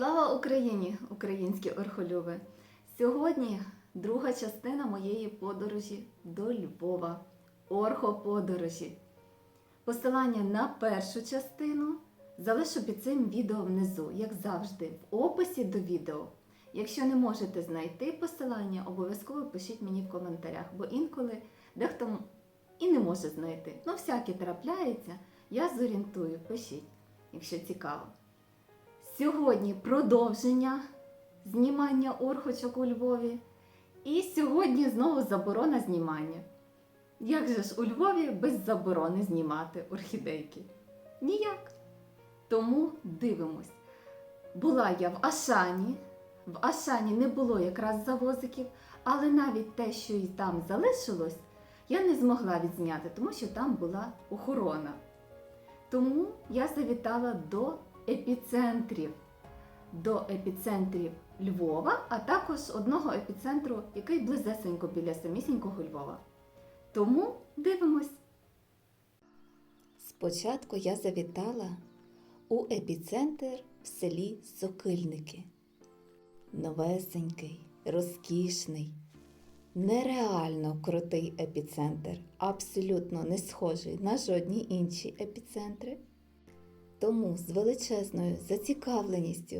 Слава Україні, українські орхолюби! Сьогодні друга частина моєї подорожі до Львова. Орхоподорожі. Посилання на першу частину залишу під цим відео внизу, як завжди, в описі до відео. Якщо не можете знайти посилання, обов'язково пишіть мені в коментарях, бо інколи дехто і не може знайти. Ну, всяке трапляється, я зорієнтую, пишіть, якщо цікаво. Сьогодні продовження знімання орхочок у Львові. І сьогодні знову заборона знімання. Як же ж у Львові без заборони знімати орхідейки? Ніяк. Тому дивимось. Була я в Ашані. В Ашані не було якраз завозиків, але навіть те, що і там залишилось, я не змогла відзняти, тому що там була охорона. Тому я завітала до епіцентрів. До епіцентрів Львова, а також одного епіцентру, який близесенько біля самісінького Львова. Тому дивимось. Спочатку я завітала у епіцентр в селі Сокильники. Новесенький, розкішний, нереально крутий епіцентр, абсолютно не схожий на жодні інші епіцентри. Тому з величезною зацікавленістю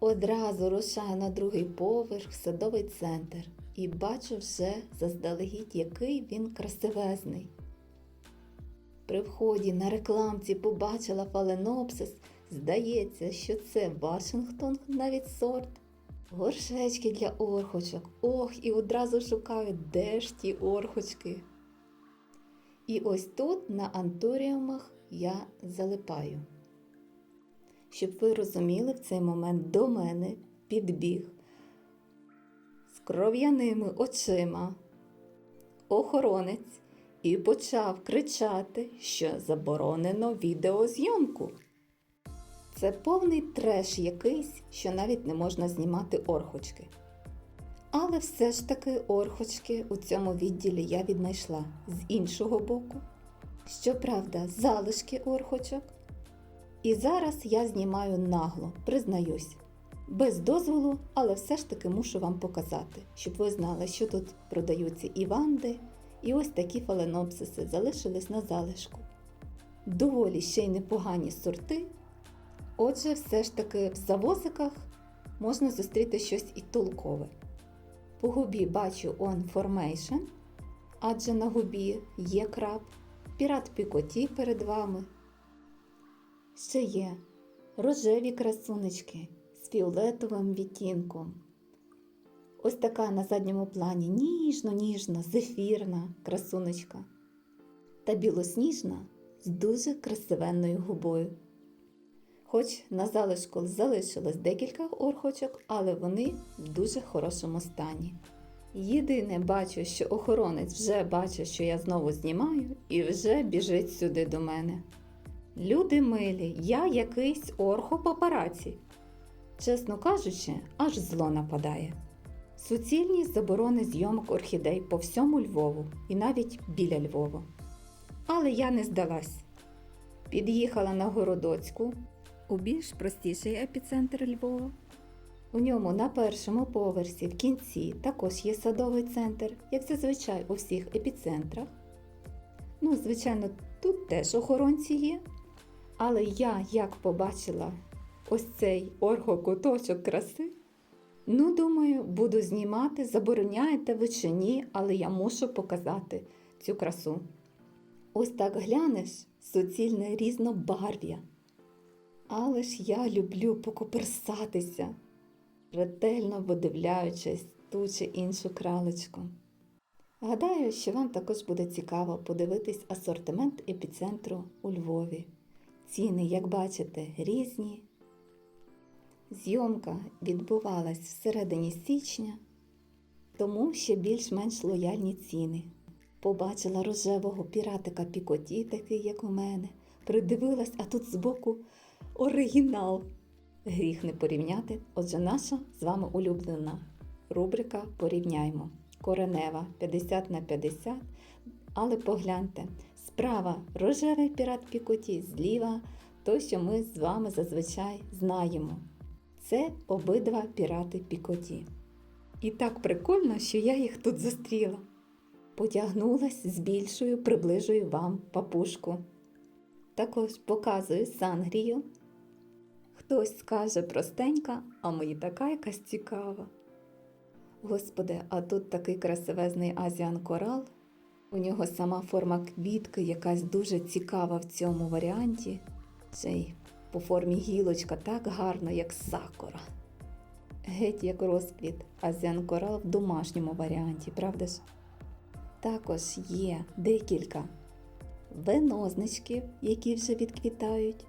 одразу рушаю на другий поверх в садовий центр і бачу вже заздалегідь, який він красивезний. При вході на рекламці побачила фаленопсис. Здається, що це Вашингтон навіть сорт. Горшечки для орхочок. Ох, і одразу шукаю, де ж ті орхочки. І ось тут на антуріумах я залипаю. Щоб ви розуміли, в цей момент до мене підбіг з кров'яними очима охоронець і почав кричати, що заборонено відеозйомку. Це повний треш якийсь, що навіть не можна знімати орхочки. Але все ж таки орхочки у цьому відділі я віднайшла з іншого боку. Щоправда, залишки орхочок. І зараз я знімаю нагло, признаюсь. Без дозволу, але все ж таки мушу вам показати, щоб ви знали, що тут продаються і ванди, і ось такі фаленопсиси залишились на залишку. Доволі ще й непогані сорти. Отже, все ж таки в завозиках можна зустріти щось і толкове. По губі бачу On Formation, адже на губі є краб, пірат Пікоті перед вами. Ще є рожеві красунечки з фіолетовим відтінком. Ось така на задньому плані ніжно-ніжна, зефірна красунечка. Та білосніжна з дуже красивенною губою. Хоч на залишку залишилось декілька орхочок, але вони в дуже хорошому стані. Єдине бачу, що охоронець вже бачить, що я знову знімаю, і вже біжить сюди до мене. Люди милі, я якийсь орхопапараці. Чесно кажучи, аж зло нападає. Суцільні заборони зйомок орхідей по всьому Львову і навіть біля Львова. Але я не здалась. Під'їхала на Городоцьку у більш простіший епіцентр Львова. У ньому на першому поверсі в кінці також є садовий центр, як зазвичай у всіх епіцентрах. Ну, звичайно, тут теж охоронці є. Але я як побачила ось цей оргокуточок краси, ну, думаю, буду знімати, забороняєте ви чи ні, але я мушу показати цю красу. Ось так глянеш суцільне різнобарв'я. Але ж я люблю покоперсатися, ретельно видивляючись ту чи іншу кралечку. Гадаю, що вам також буде цікаво подивитись асортимент епіцентру у Львові. Ціни, як бачите, різні. Зйомка відбувалась всередині січня, тому ще більш-менш лояльні ціни. Побачила рожевого піратика Пікоті, такий, як у мене, придивилась, а тут збоку оригінал. Гріх не порівняти. Отже, наша з вами улюблена рубрика Порівняймо. Коренева 50 на 50. Але погляньте, справа рожевий пірат Пікоті, зліва той, що ми з вами зазвичай знаємо. Це обидва пірати Пікоті. І так прикольно, що я їх тут зустріла. Потягнулась з більшою, приближую вам папушку. Також показую сангрію. Хтось скаже простенька, а мені така якась цікава. Господи, а тут такий красивезний азіан корал. У нього сама форма квітки якась дуже цікава в цьому варіанті. Ще по формі гілочка так гарно, як сакура. Геть як розквіт, азіан корал в домашньому варіанті, правда ж? Також є декілька венозничків, які вже відквітають.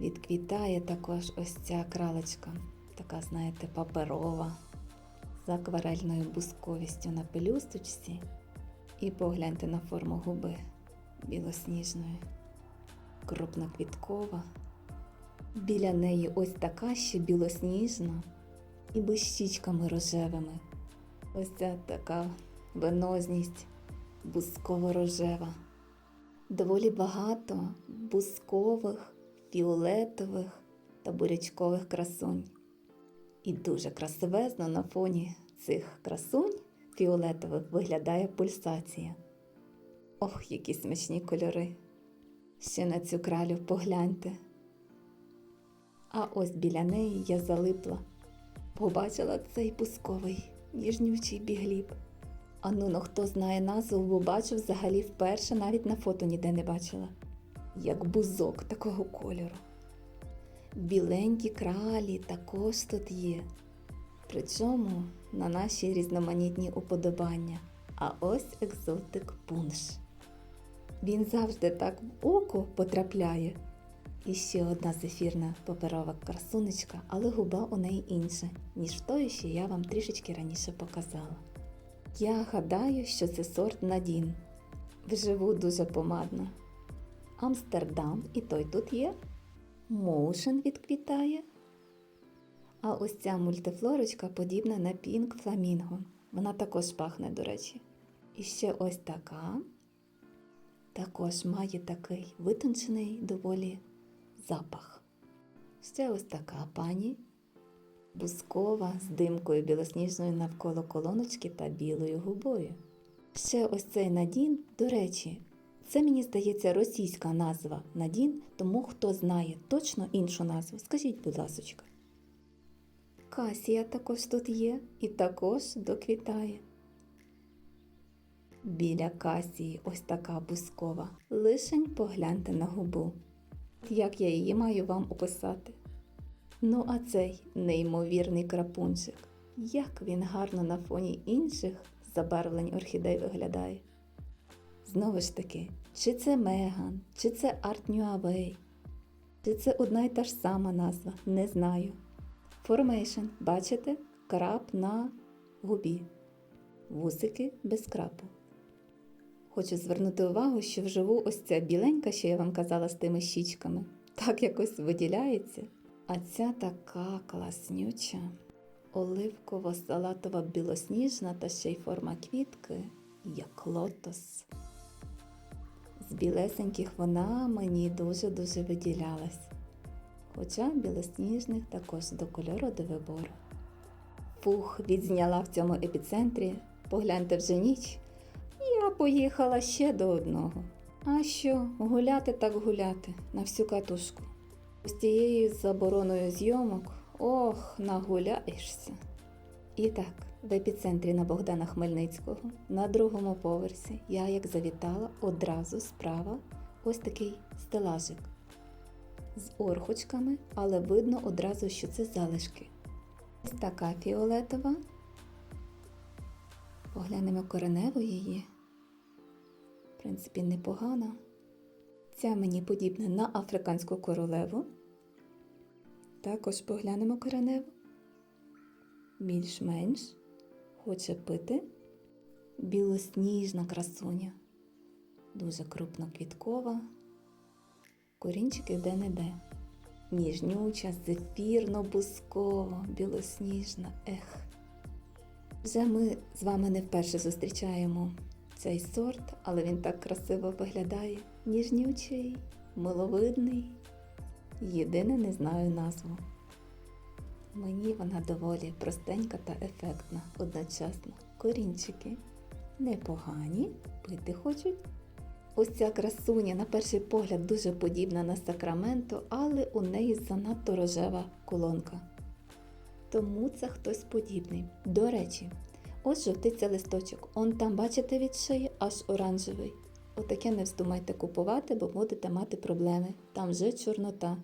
Відквітає також ось ця кралечка, така, знаєте, паперова, з акварельною бусковістю на пелюсточці. І погляньте на форму губи білосніжної, крупноквіткова. Біля неї ось така ще білосніжна і блищічками рожевими. Ось ця така венозність бусково-рожева. Доволі багато бускових, фіолетових та бурячкових красунь. І дуже красивезно на фоні цих красунь фіолетових виглядає пульсація. Ох, які смачні кольори. Ще на цю кралю погляньте. А ось біля неї я залипла, побачила цей пусковий ніжнючий бігліб. А ну, ну хто знає назву, бо бачу взагалі вперше навіть на фото ніде не бачила. Як бузок такого кольору. Біленькі кралі також тут є. Причому на наші різноманітні уподобання. А ось екзотик пунш. Він завжди так в око потрапляє. І ще одна зефірна паперова красунечка, але губа у неї інша, ніж тою, що я вам трішечки раніше показала. Я гадаю, що це сорт Надін. Вживу дуже помадно. Амстердам і той тут є. Моушен відквітає. А ось ця мультифлорочка подібна на Пінк Фламінго. Вона також пахне, до речі. І ще ось така. Також має такий витончений доволі запах. Ще ось така пані. Бускова з димкою білосніжною навколо колоночки та білою губою. Ще ось цей Надін, до речі, це мені здається російська назва Надін, тому хто знає точно іншу назву, скажіть, будь ласочка. Касія також тут є і також доквітає. Біля касії ось така бускова. Лишень погляньте на губу. Як я її маю вам описати? Ну, а цей неймовірний крапунчик. Як він гарно на фоні інших забарвлень орхідей виглядає. Знову ж таки, чи це Меган, чи це Арт Нюавей, чи це одна й та ж сама назва, не знаю. Formation, бачите, крап на губі. Вусики без крапу. Хочу звернути увагу, що вживу ось ця біленька, що я вам казала з тими щічками, так якось виділяється. А ця така класнюча, оливково-салатова білосніжна та ще й форма квітки, як лотос. З білесеньких вона мені дуже-дуже виділялась. Хоча білосніжних також до кольору до вибору. Фух, відзняла в цьому епіцентрі, погляньте вже ніч. Я поїхала ще до одного. А що, гуляти так гуляти на всю катушку. З тією забороною зйомок, ох, нагуляєшся. І так, в епіцентрі на Богдана Хмельницького, на другому поверсі, я як завітала одразу справа ось такий стелажик з орхочками, але видно одразу, що це залишки. Ось така фіолетова. Поглянемо кореневу її. В принципі, непогана. Ця мені подібна на африканську королеву. Також поглянемо кореневу. Більш-менш хоче пити. Білосніжна красуня. Дуже крупно квіткова. Корінчики де-не-де. Ніжнюча, зефірно-бускова, білосніжна. Ех. Вже ми з вами не вперше зустрічаємо цей сорт, але він так красиво виглядає. Ніжнючий, миловидний. Єдине не знаю назву. Мені вона доволі простенька та ефектна одночасно. Корінчики непогані, пити хочуть. Ось ця красуня на перший погляд дуже подібна на сакраменто, але у неї занадто рожева колонка. Тому це хтось подібний. До речі, ось жовтиться листочок. Он там, бачите, від шиї аж оранжевий. Отаке не вздумайте купувати, бо будете мати проблеми. Там вже чорнота.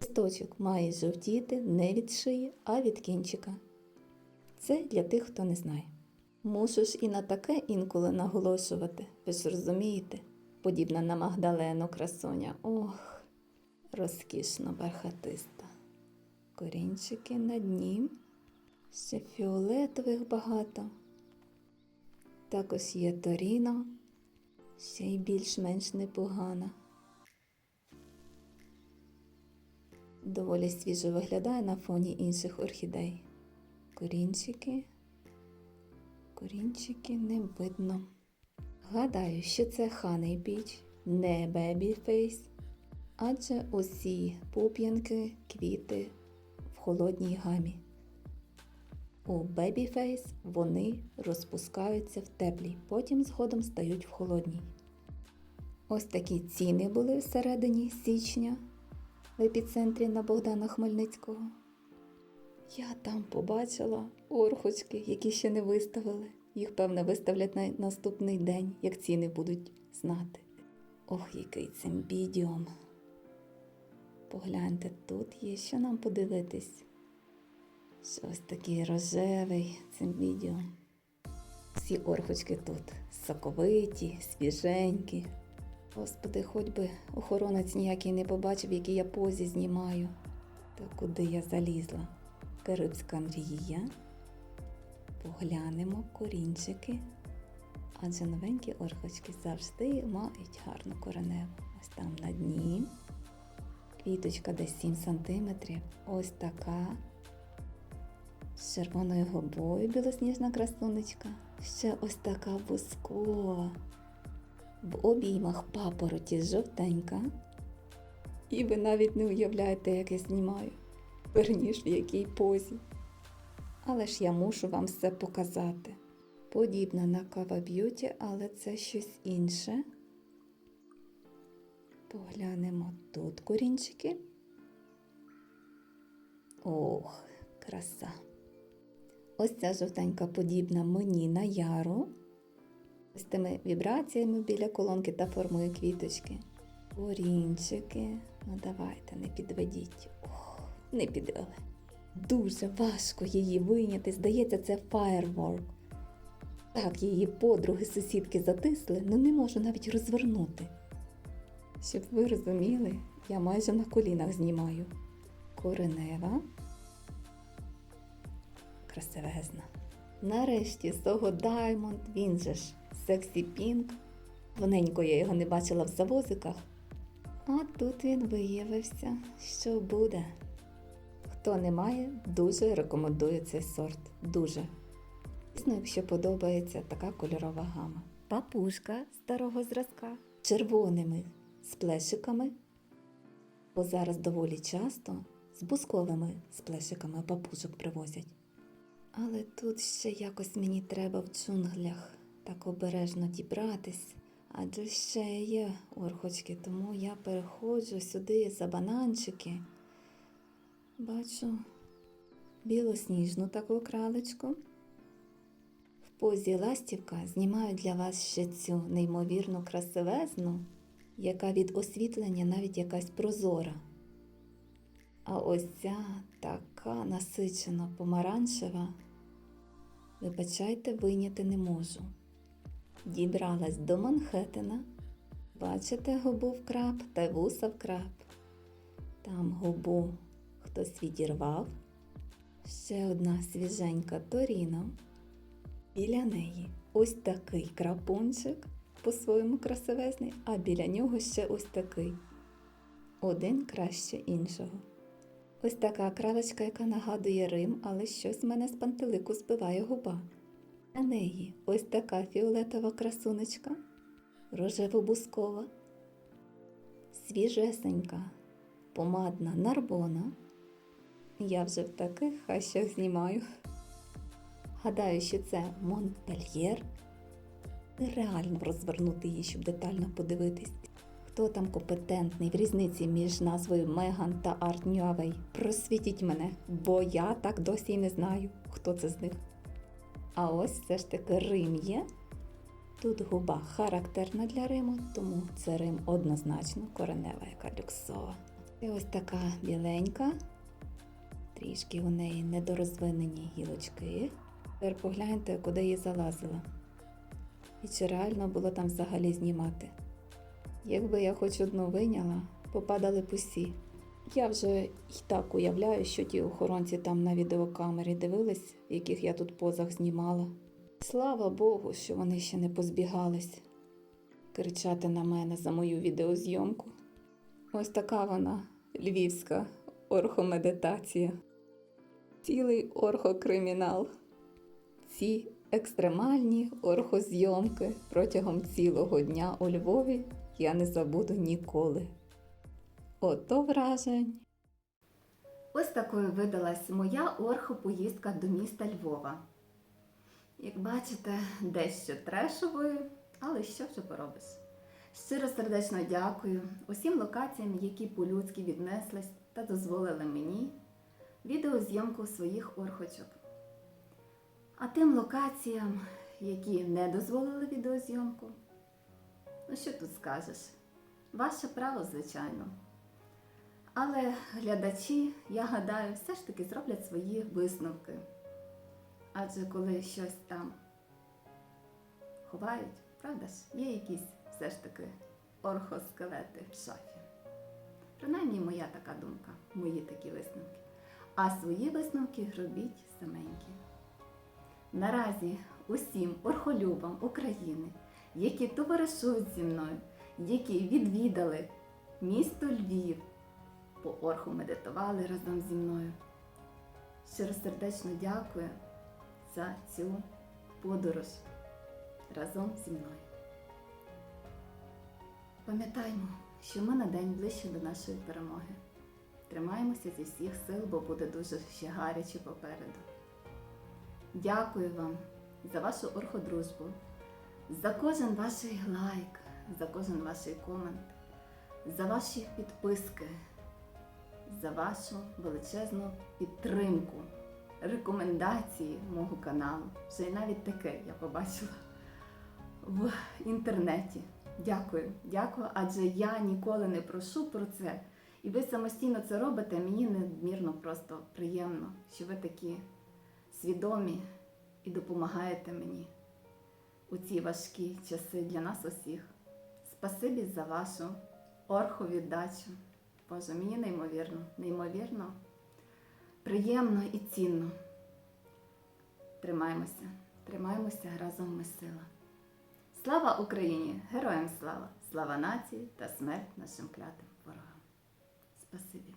Листочок має жовтіти не від шиї, а від кінчика. Це для тих, хто не знає. Мушу ж і на таке інколи наголошувати, ви ж розумієте, подібна на Магдалену красуня. Ох, розкішно бархатиста. Корінчики на дні, ще фіолетових багато. Також є Торіно, ще й більш-менш непогана. Доволі свіжо виглядає на фоні інших орхідей. Корінчики. Корінчики не видно. Гадаю, що це Honey Peach, не Babyface, адже усі пуп'янки, квіти в холодній гамі. У Babyface вони розпускаються в теплій, потім згодом стають в холодній. Ось такі ціни були всередині січня в епіцентрі на Богдана Хмельницького. Я там побачила орхочки, які ще не виставили. Їх, певне, виставлять на наступний день, як ціни будуть знати. Ох, який цимбідіум. Погляньте, тут є що нам подивитись. Щось такий рожевий цим цимбідіум. Всі орхочки тут соковиті, свіженькі. Господи, хоч би охоронець ніякий не побачив, які я позі знімаю. Та куди я залізла? Карибська мрія. Поглянемо корінчики. Адже новенькі орхочки завжди мають гарну кореневу. Ось там на дні. Квіточка десь 7 см. Ось така. З червоною губою білосніжна красунечка. Ще ось така бускова. В обіймах папороті жовтенька. І ви навіть не уявляєте, як я знімаю. Верніш в якій позі. Але ж я мушу вам все показати. Подібна на кава б'юті, але це щось інше. Поглянемо тут корінчики. Ох, краса. Ось ця жовтенька подібна мені на яру. З тими вібраціями біля колонки та формою квіточки. Корінчики. Ну давайте, не підведіть. Ох, не підвели. Дуже важко її вийняти. Здається, це фаєрворк. Так, її подруги, сусідки затисли, але не можу навіть розвернути. Щоб ви розуміли, я майже на колінах знімаю. Коренева. Красивезна. Нарешті Сого Даймонд, він же ж Сексі Пінк. Давненько я його не бачила в завозиках. А тут він виявився, що буде. Хто не має, дуже рекомендую цей сорт. Дуже. Звісно, якщо подобається така кольорова гама. Папушка старого зразка червоними сплешиками, бо зараз доволі часто з бусковими сплешиками папушок привозять. Але тут ще якось мені треба в джунглях так обережно дібратись, адже ще є орхочки, тому я переходжу сюди за бананчики. Бачу білосніжну таку кралечку. В позі ластівка знімаю для вас ще цю неймовірну красивезну, яка від освітлення навіть якась прозора. А ось ця така насичена помаранчева, вибачайте, вийняти не можу. Дібралась до Манхеттена. Бачите губу вкрап та вуса вкрап. Там губу хтось відірвав. Ще одна свіженька Торіно. Біля неї ось такий крапунчик, по-своєму красивезний, а біля нього ще ось такий. Один краще іншого. Ось така кралечка, яка нагадує Рим, але щось мене з пантелику збиває губа. На неї ось така фіолетова красунечка, рожево-бускова, свіжесенька, помадна нарбона, Я вже в таких хащах знімаю. Гадаю, що це Монпельєр. Нереально розвернути її, щоб детально подивитись. Хто там компетентний в різниці між назвою Меган та Арт Нюавей? Просвітіть мене, бо я так досі й не знаю, хто це з них. А ось все ж таки Рим є. Тут губа характерна для Риму, тому це Рим однозначно коренева, яка люксова. І ось така біленька, трішки у неї недорозвинені гілочки. Тепер погляньте, куди її залазила. І чи реально було там взагалі знімати? Якби я хоч одну виняла, попадали б усі. Я вже й так уявляю, що ті охоронці там на відеокамері дивились, яких я тут позах знімала. Слава Богу, що вони ще не позбігались кричати на мене за мою відеозйомку. Ось така вона, львівська орхомедитація. Цілий орхокримінал. Ці екстремальні орхозйомки протягом цілого дня у Львові я не забуду ніколи. Ото вражень. Ось такою видалась моя орхопоїздка до міста Львова. Як бачите, дещо трешовою, але що вже поробиш? Щиро сердечно дякую усім локаціям, які по-людськи віднеслись та дозволили мені відеозйомку своїх орхочок. А тим локаціям, які не дозволили відеозйомку, ну що тут скажеш? Ваше право, звичайно. Але глядачі, я гадаю, все ж таки зроблять свої висновки. Адже коли щось там ховають, правда ж, є якісь все ж таки орхоскелети в шафі. Принаймні моя така думка, мої такі висновки. А свої висновки робіть саменькі. Наразі усім орхолюбам України, які товаришують зі мною, які відвідали місто Львів, по орху медитували разом зі мною. Щиросердечно дякую за цю подорож разом зі мною. Пам'ятаймо, що ми на день ближче до нашої перемоги. Тримаємося зі всіх сил, бо буде дуже ще гаряче попереду. Дякую вам за вашу орходружбу, за кожен ваш лайк, за кожен ваш комент, за ваші підписки, за вашу величезну підтримку, рекомендації мого каналу. Вже й навіть таке я побачила в інтернеті. Дякую, дякую, адже я ніколи не прошу про це. І ви самостійно це робите. Мені надмірно просто приємно, що ви такі свідомі і допомагаєте мені у ці важкі часи для нас усіх. Спасибі за вашу орховіддачу. Боже, мені неймовірно, неймовірно, приємно і цінно. Тримаємося, тримаємося разом ми сила. Слава Україні! Героям слава! Слава нації та смерть нашим клятим! Спасибі!